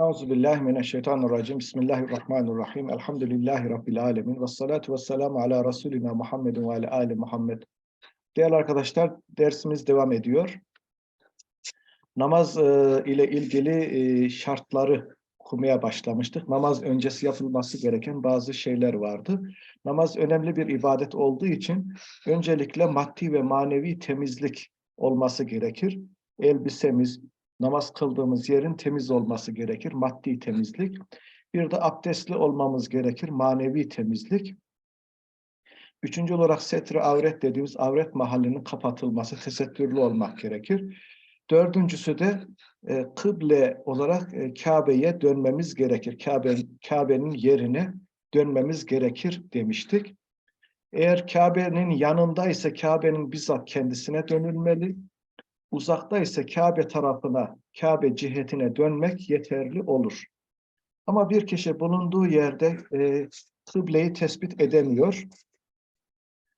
Euzubillahimineşşeytanirracim. Bismillahirrahmanirrahim. Elhamdülillahi Rabbil alemin. Ve salatu ve ala Resulina Muhammedin ve ali Muhammed. Değerli arkadaşlar, dersimiz devam ediyor. Namaz e, ile ilgili e, şartları okumaya başlamıştık. Namaz öncesi yapılması gereken bazı şeyler vardı. Namaz önemli bir ibadet olduğu için öncelikle maddi ve manevi temizlik olması gerekir. Elbisemiz, namaz kıldığımız yerin temiz olması gerekir. Maddi temizlik. Bir de abdestli olmamız gerekir. Manevi temizlik. Üçüncü olarak setri avret dediğimiz avret mahallinin kapatılması, tesettürlü olmak gerekir. Dördüncüsü de e, kıble olarak e, Kabe'ye dönmemiz gerekir. Kabe, Kabe'nin yerine dönmemiz gerekir demiştik. Eğer Kabe'nin yanındaysa Kabe'nin bizzat kendisine dönülmeli. Uzakta ise Kabe tarafına, Kabe cihetine dönmek yeterli olur. Ama bir kişi bulunduğu yerde e, kıbleyi tespit edemiyor.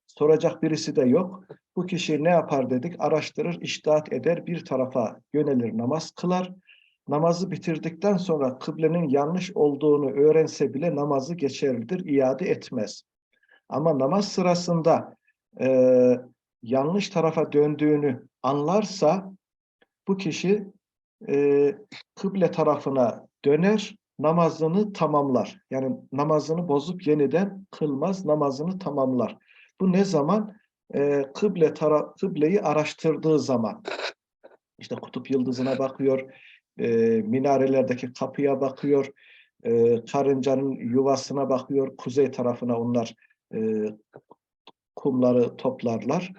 Soracak birisi de yok. Bu kişi ne yapar dedik? Araştırır, iştahat eder, bir tarafa yönelir, namaz kılar. Namazı bitirdikten sonra kıblenin yanlış olduğunu öğrense bile namazı geçerlidir, iade etmez. Ama namaz sırasında e, yanlış tarafa döndüğünü anlarsa bu kişi e, kıble tarafına döner, namazını tamamlar. Yani namazını bozup yeniden kılmaz, namazını tamamlar. Bu ne zaman? E, kıble kıbleyi araştırdığı zaman. İşte kutup yıldızına bakıyor, e, minarelerdeki kapıya bakıyor, e, karıncanın yuvasına bakıyor, kuzey tarafına onlar e, kumları toplarlar.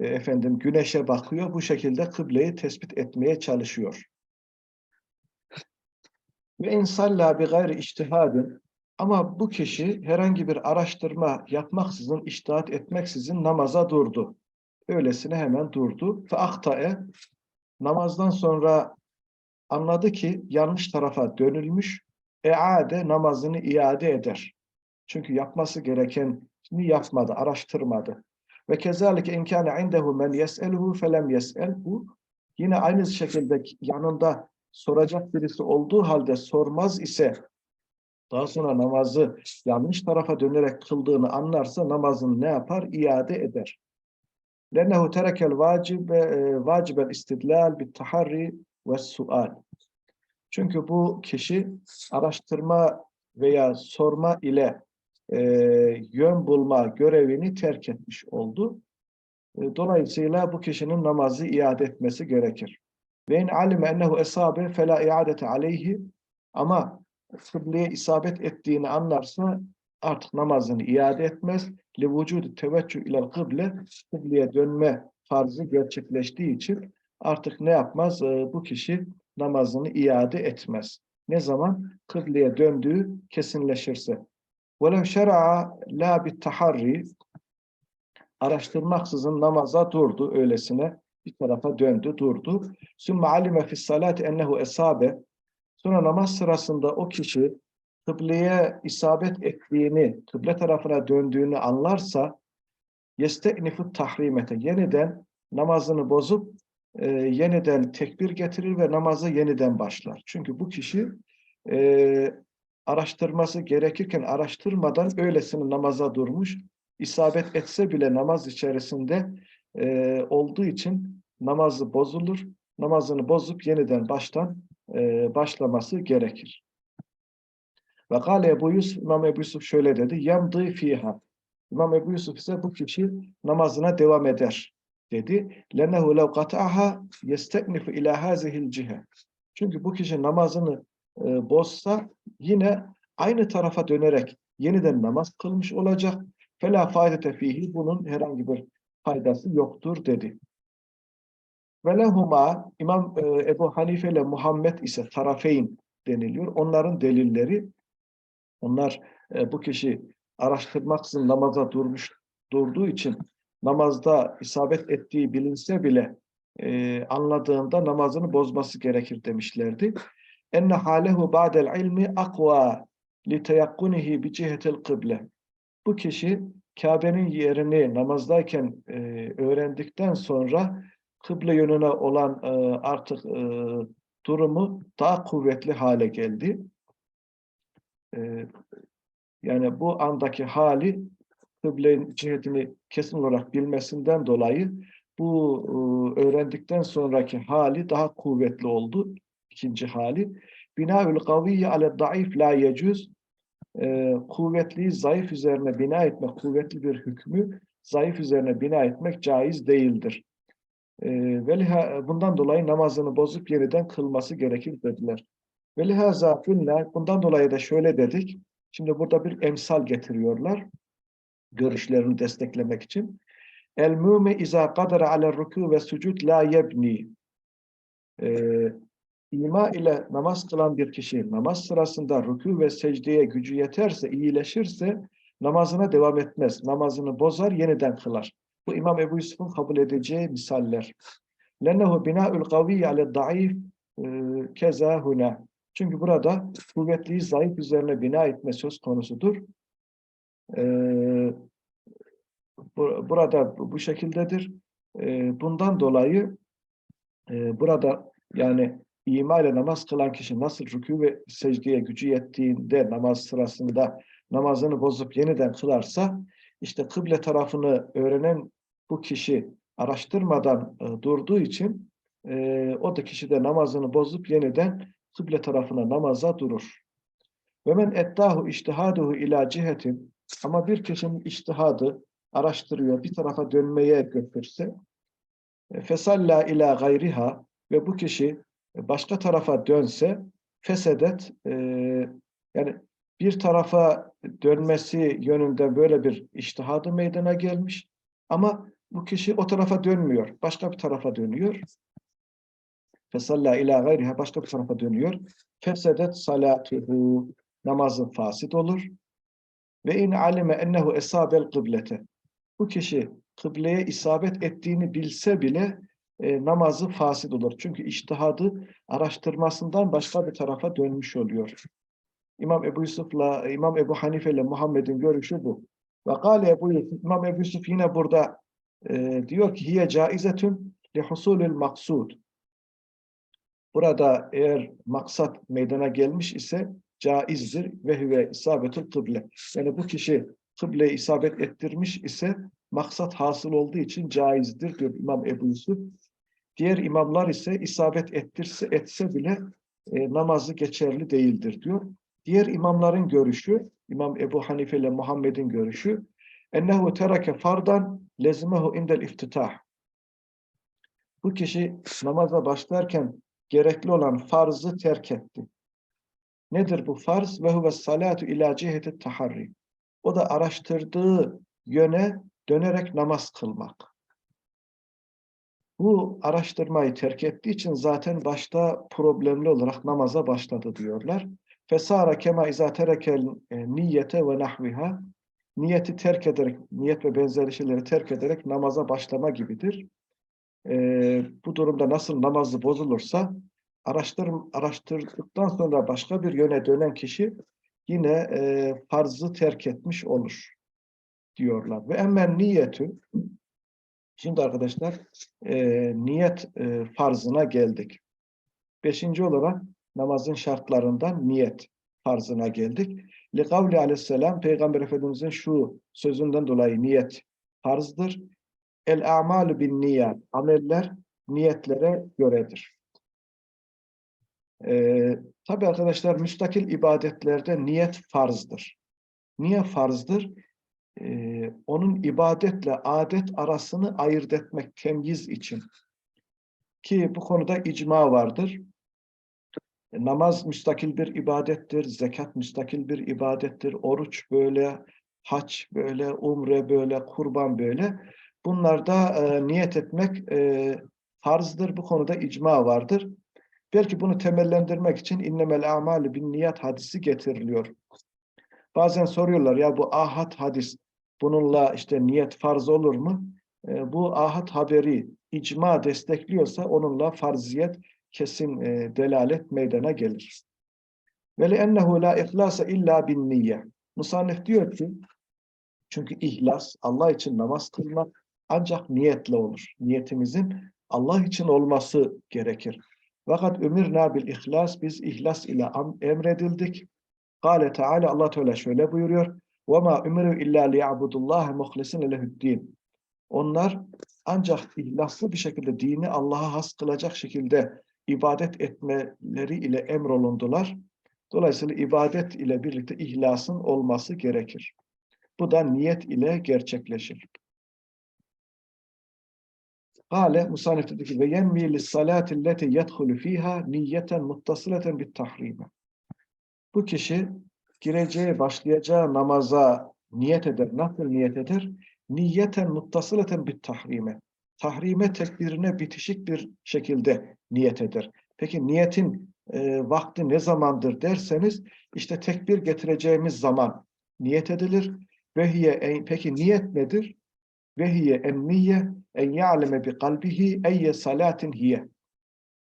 E, efendim güneşe bakıyor, bu şekilde kıbleyi tespit etmeye çalışıyor. Ve insalla bi gayri iştihadin ama bu kişi herhangi bir araştırma yapmaksızın, iştihat etmeksizin namaza durdu. Öylesine hemen durdu. Fe ahta'e namazdan sonra anladı ki yanlış tarafa dönülmüş. Eade namazını iade eder. Çünkü yapması gerekeni yapmadı, araştırmadı. Ve kezalike inkâne indehu men yes'eluhu felem yes'elhu. Yine aynı şekilde yanında soracak birisi olduğu halde sormaz ise daha sonra namazı yanlış tarafa dönerek kıldığını anlarsa namazını ne yapar? İade eder. لَنَّهُ تَرَكَ الْوَاجِبَ وَاجِبَ الْاِسْتِدْلَالِ بِالتَّحَرِّ وَالسُّؤَالِ Çünkü bu kişi araştırma veya sorma ile e, yön bulma görevini terk etmiş oldu. E, dolayısıyla bu kişinin namazı iade etmesi gerekir. Ve in alime ennehu esabe fela iadete aleyhi ama kıbleye isabet ettiğini anlarsa artık namazını iade etmez. Li vücudu teveccüh ilel kıble kıbleye dönme farzı gerçekleştiği için artık ne yapmaz? E, bu kişi namazını iade etmez. Ne zaman? Kıbleye döndüğü kesinleşirse. وَلَوْ شَرَعَ لَا بِالتَّحَرِّ Araştırmaksızın namaza durdu öylesine. Bir tarafa döndü, durdu. ثُمَّ عَلِمَ فِي الصَّلَاةِ اَنَّهُ esabe. Sonra namaz sırasında o kişi kıbleye isabet ettiğini, kıble tarafına döndüğünü anlarsa يَسْتَئْنِفُ tahrimete Yeniden namazını bozup e, yeniden tekbir getirir ve namazı yeniden başlar. Çünkü bu kişi e, araştırması gerekirken araştırmadan öylesine namaza durmuş, isabet etse bile namaz içerisinde e, olduğu için namazı bozulur. Namazını bozup yeniden baştan e, başlaması gerekir. Ve kâle Ebu Yusuf, İmam Ebu Yusuf şöyle dedi, yemdî fiha. İmam Ebu Yusuf ise bu kişi namazına devam eder dedi. لَنَّهُ لَوْ قَطَعَهَا يَسْتَكْنِفُ اِلَى هَذِهِ الْجِهَةِ Çünkü bu kişi namazını e, bozsa yine aynı tarafa dönerek yeniden namaz kılmış olacak. Fela faydete fihi bunun herhangi bir faydası yoktur dedi. Ve lehuma İmam e, Ebu Hanife ile Muhammed ise tarafeyn deniliyor. Onların delilleri onlar e, bu kişi araştırmaksızın namaza durmuş durduğu için namazda isabet ettiği bilinse bile e, anladığında namazını bozması gerekir demişlerdi enne halehu ba'del ilmi akva li teyakkunihi bi cihetil kıble. Bu kişi Kabe'nin yerini namazdayken e, öğrendikten sonra kıble yönüne olan e, artık e, durumu daha kuvvetli hale geldi. Ee, yani bu andaki hali kıblenin cihetini kesin olarak bilmesinden dolayı bu e, öğrendikten sonraki hali daha kuvvetli oldu. İkinci hali. Binaül kaviyye ale daif la yecüz. Ee, kuvvetliyi zayıf üzerine bina etmek, kuvvetli bir hükmü zayıf üzerine bina etmek caiz değildir. Ee, ve bundan dolayı namazını bozup yeniden kılması gerekir dediler. Ve lihaza bundan dolayı da şöyle dedik. Şimdi burada bir emsal getiriyorlar. Görüşlerini desteklemek için. El müme izâ kadara ale rükû ve sucud la yebni. İma ile namaz kılan bir kişi namaz sırasında rükû ve secdeye gücü yeterse, iyileşirse namazına devam etmez. Namazını bozar, yeniden kılar. Bu İmam Ebu Yusuf'un kabul edeceği misaller. Bina'ül kaviyye ale da'if e, keza huna. Çünkü burada kuvvetliyi zayıf üzerine bina etme söz konusudur. Ee, burada bu şekildedir. Ee, bundan dolayı e, burada yani ima ile namaz kılan kişi nasıl rükû ve secdeye gücü yettiğinde namaz sırasında namazını bozup yeniden kılarsa işte kıble tarafını öğrenen bu kişi araştırmadan e, durduğu için e, o da kişi de namazını bozup yeniden kıble tarafına namaza durur. Ve men ettahu iştihaduhu ila cihetin ama bir kişinin iştihadı araştırıyor, bir tarafa dönmeye götürse e, fesalla ila gayriha ve bu kişi başka tarafa dönse fesedet e, yani bir tarafa dönmesi yönünde böyle bir iştihadı meydana gelmiş ama bu kişi o tarafa dönmüyor. Başka bir tarafa dönüyor. Fesalla ila gayriha başka bir tarafa dönüyor. Fesedet salatuhu namazı fasit olur. Ve in alime ennehu esabel kıblete. Bu kişi kıbleye isabet ettiğini bilse bile e, namazı fasit olur. Çünkü iştihadı araştırmasından başka bir tarafa dönmüş oluyor. İmam Ebu Yusuf'la, İmam Ebu Hanife ile Muhammed'in görüşü bu. Ve kâle Ebu Yusuf, İmam Ebu Yusuf yine burada e, diyor ki hiye caizetün li husulül maksud. Burada eğer maksat meydana gelmiş ise caizdir ve hüve isabetül kıble. Yani bu kişi kıble isabet ettirmiş ise maksat hasıl olduğu için caizdir diyor İmam Ebu Yusuf. Diğer imamlar ise isabet ettirse etse bile e, namazı geçerli değildir diyor. Diğer imamların görüşü, İmam Ebu Hanife ile Muhammed'in görüşü, ennehu terake fardan lezimehu indel iftitah. Bu kişi namaza başlarken gerekli olan farzı terk etti. Nedir bu farz? Ve huve salatu ila ciheti taharri. O da araştırdığı yöne dönerek namaz kılmak. Bu araştırmayı terk ettiği için zaten başta problemli olarak namaza başladı diyorlar. Fesara kema izâ terekel e, niyete ve nahviha niyeti terk ederek, niyet ve benzeri şeyleri terk ederek namaza başlama gibidir. Ee, bu durumda nasıl namazı bozulursa araştır, araştırdıktan sonra başka bir yöne dönen kişi yine e, farzı terk etmiş olur diyorlar. Ve emmen niyetü şimdi arkadaşlar e, niyet e, farzına geldik. Beşinci olarak namazın şartlarından niyet farzına geldik. Likavli aleyhisselam Peygamber Efendimizin şu sözünden dolayı niyet farzdır. El a'malu bin niyat. Ameller niyetlere göredir. Ee, Tabi arkadaşlar müstakil ibadetlerde niyet farzdır. Niye farzdır? Ee, onun ibadetle adet arasını ayırt etmek, temyiz için. Ki bu konuda icma vardır. Namaz müstakil bir ibadettir, zekat müstakil bir ibadettir, oruç böyle, haç böyle, umre böyle, kurban böyle. Bunlarda e, niyet etmek e, farzdır. Bu konuda icma vardır. Belki bunu temellendirmek için innemel amali bin niyat hadisi getiriliyor. Bazen soruyorlar ya bu ahad hadis bununla işte niyet farz olur mu? E, bu ahad haberi icma destekliyorsa onunla farziyet kesin e, delalet meydana gelir. Ve ennehu la ihlasa illa bin niyye. Musannif diyor ki çünkü ihlas Allah için namaz kılmak ancak niyetle olur. Niyetimizin Allah için olması gerekir. Fakat ömürna bil ihlas biz ihlas ile emredildik. Kale Teala Allah Teala şöyle buyuruyor. Ve ma umiru illa liya'budullaha muhlisine lehu'd-din. Onlar ancak ihlaslı bir şekilde dini Allah'a has kılacak şekilde ibadet etmeleri ile emrolundular. Dolayısıyla ibadet ile birlikte ihlasın olması gerekir. Bu da niyet ile gerçekleşir. Kale Musannif dedi ki ve yenvi lissalati leti yedhulu fiha niyeten muttasıleten bit tahrime. Bu kişi gireceği, başlayacağı namaza niyet eder. Nasıl niyet eder? Niyeten muttasıleten bit tahrime. Tahrime tekbirine bitişik bir şekilde niyet eder. Peki niyetin e, vakti ne zamandır derseniz işte tekbir getireceğimiz zaman niyet edilir. Ve hiye en- peki niyet nedir? Ve hiye en niye en ya'leme bi kalbihi eyye salatin hiye.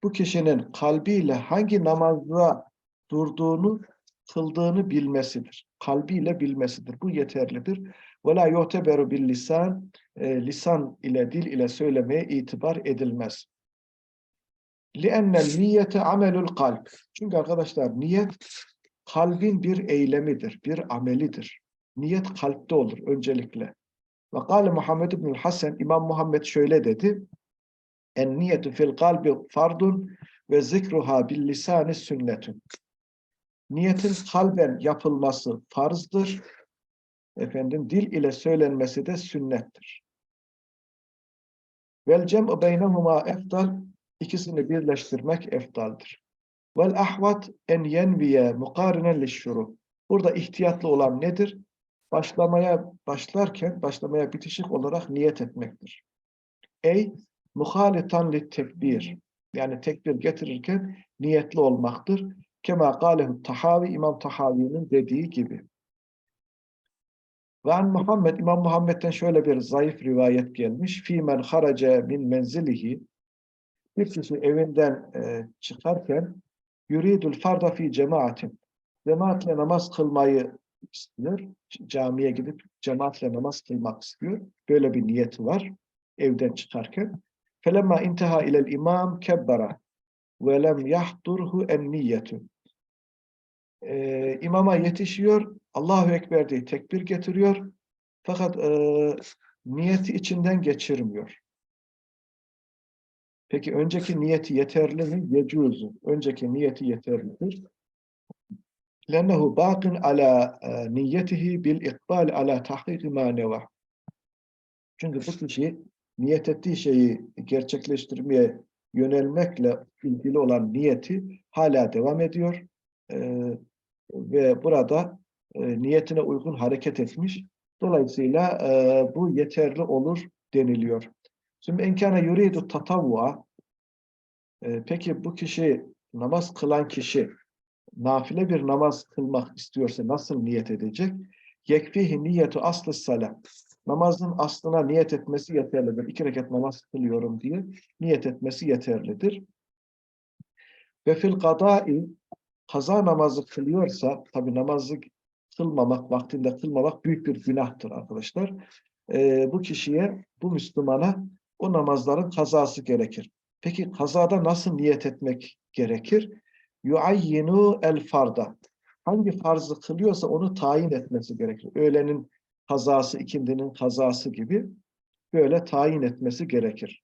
Bu kişinin kalbiyle hangi namazda durduğunu, kıldığını bilmesidir. Kalbiyle bilmesidir. Bu yeterlidir. Ve la yuteberu bil lisan, e, lisan ile, dil ile söylemeye itibar edilmez. لِأَنَّ niyete amelül kalp. Çünkü arkadaşlar niyet kalbin bir eylemidir, bir amelidir. Niyet kalpte olur öncelikle. Ve kâle Muhammed ibn Hasan, İmam Muhammed şöyle dedi. En niyetu fil kalbi fardun ve zikruha bil lisani sünnetun. Niyetin kalben yapılması farzdır. Efendim dil ile söylenmesi de sünnettir. Vel cem'u beynehuma efdal ikisini birleştirmek efdaldır. Vel ahvat en yenviye mukarinen lişşuru. Burada ihtiyatlı olan nedir? Başlamaya başlarken, başlamaya bitişik olarak niyet etmektir. Ey muhalitan lit tekbir. Yani tekbir getirirken niyetli olmaktır. Kema kâlehu Tahavi, İmam Tahavi'nin dediği gibi. Ve an Muhammed, İmam Muhammed'den şöyle bir zayıf rivayet gelmiş. Fîmen harace min menzilihi. Bir kişi evinden e, çıkarken yuridul farda fi cemaatin. Cemaatle namaz kılmayı istiyor. Camiye gidip cemaatle namaz kılmak istiyor. Böyle bir niyeti var evden çıkarken. Felemma intaha ilel imam kebbara ve lem yahdurhu en niyetu. Ee, imama yetişiyor, Allahu Ekber diye tekbir getiriyor. Fakat e, niyeti içinden geçirmiyor. Peki önceki niyeti yeterli mi? Yecuzu. Önceki niyeti yeterlidir. Ala e, niyetihi bil ikbal ala tahkik ma neva. Çünkü bu kişi niyet ettiği şeyi gerçekleştirmeye yönelmekle ilgili olan niyeti hala devam ediyor. Ee, ve burada e, niyetine uygun hareket etmiş. Dolayısıyla e, bu yeterli olur deniliyor. Şimdi enkâne yuridu tatavva e, peki bu kişi namaz kılan kişi nafile bir namaz kılmak istiyorsa nasıl niyet edecek? Yekfihi niyetu aslı salam. Namazın aslına niyet etmesi yeterlidir. İki rekat namaz kılıyorum diye niyet etmesi yeterlidir. Ve fil kadai kaza namazı kılıyorsa, tabi namazı kılmamak, vaktinde kılmamak büyük bir günahtır arkadaşlar. Ee, bu kişiye, bu Müslümana o namazların kazası gerekir. Peki kazada nasıl niyet etmek gerekir? Yuayyinu el farda. Hangi farzı kılıyorsa onu tayin etmesi gerekir. Öğlenin kazası, ikindinin kazası gibi böyle tayin etmesi gerekir.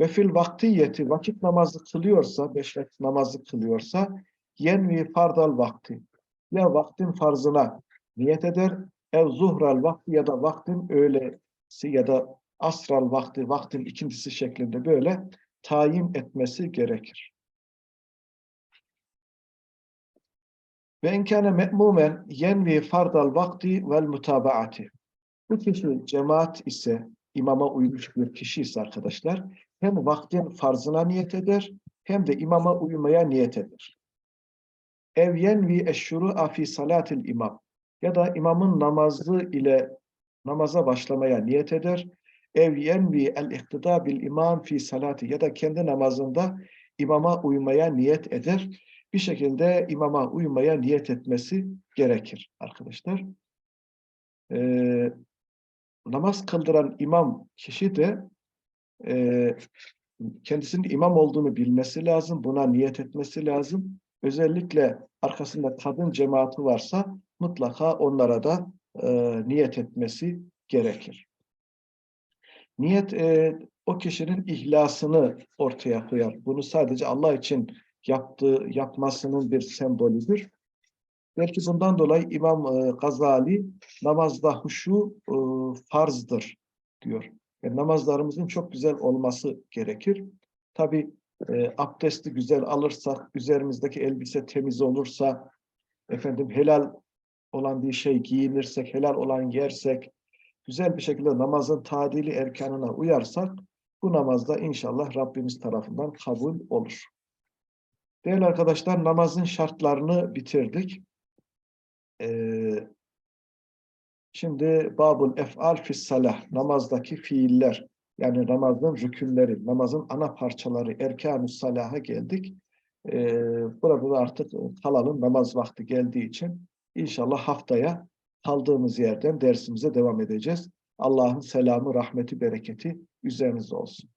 Ve fil vaktiyeti vakit namazı kılıyorsa, beş vakit namazı kılıyorsa yenvi fardal vakti. Ya vaktin farzına niyet eder, ev zuhral vakti ya da vaktin öğlesi ya da asral vakti, vaktin ikincisi şeklinde böyle tayin etmesi gerekir. Ve enkâne me'mumen yenvi fardal vakti vel mutabaati. Bu kişi cemaat ise, imama uymuş bir kişi ise arkadaşlar, hem vaktin farzına niyet eder, hem de imama uymaya niyet eder. Ev yenvi eşşuru'a fi salatil imam. Ya da imamın namazı ile namaza başlamaya niyet eder. Ev yenvi el ihtida bil imam fi salati. Ya da kendi namazında imama uymaya niyet eder. Bir şekilde imama uymaya niyet etmesi gerekir arkadaşlar. Ee, namaz kıldıran imam kişi de e, kendisinin imam olduğunu bilmesi lazım, buna niyet etmesi lazım. Özellikle arkasında kadın cemaati varsa mutlaka onlara da e, niyet etmesi gerekir. Niyet e, o kişinin ihlasını ortaya koyar. Bunu sadece Allah için yaptığı, yapmasının bir sembolüdür. Belki bundan dolayı İmam e, Gazali namazda huşu e, farzdır diyor. Yani namazlarımızın çok güzel olması gerekir. Tabi e, abdesti güzel alırsak, üzerimizdeki elbise temiz olursa, efendim helal olan bir şey giyinirsek, helal olan yersek, güzel bir şekilde namazın tadili erkanına uyarsak, bu namazda inşallah Rabbimiz tarafından kabul olur. Değerli arkadaşlar, namazın şartlarını bitirdik. Ee, şimdi babul ef'al fis salah, namazdaki fiiller, yani namazın rükünleri, namazın ana parçaları, erkan-ı salaha geldik. Ee, burada da artık kalalım, namaz vakti geldiği için inşallah haftaya kaldığımız yerden dersimize devam edeceğiz. Allah'ın selamı, rahmeti, bereketi üzerinize olsun.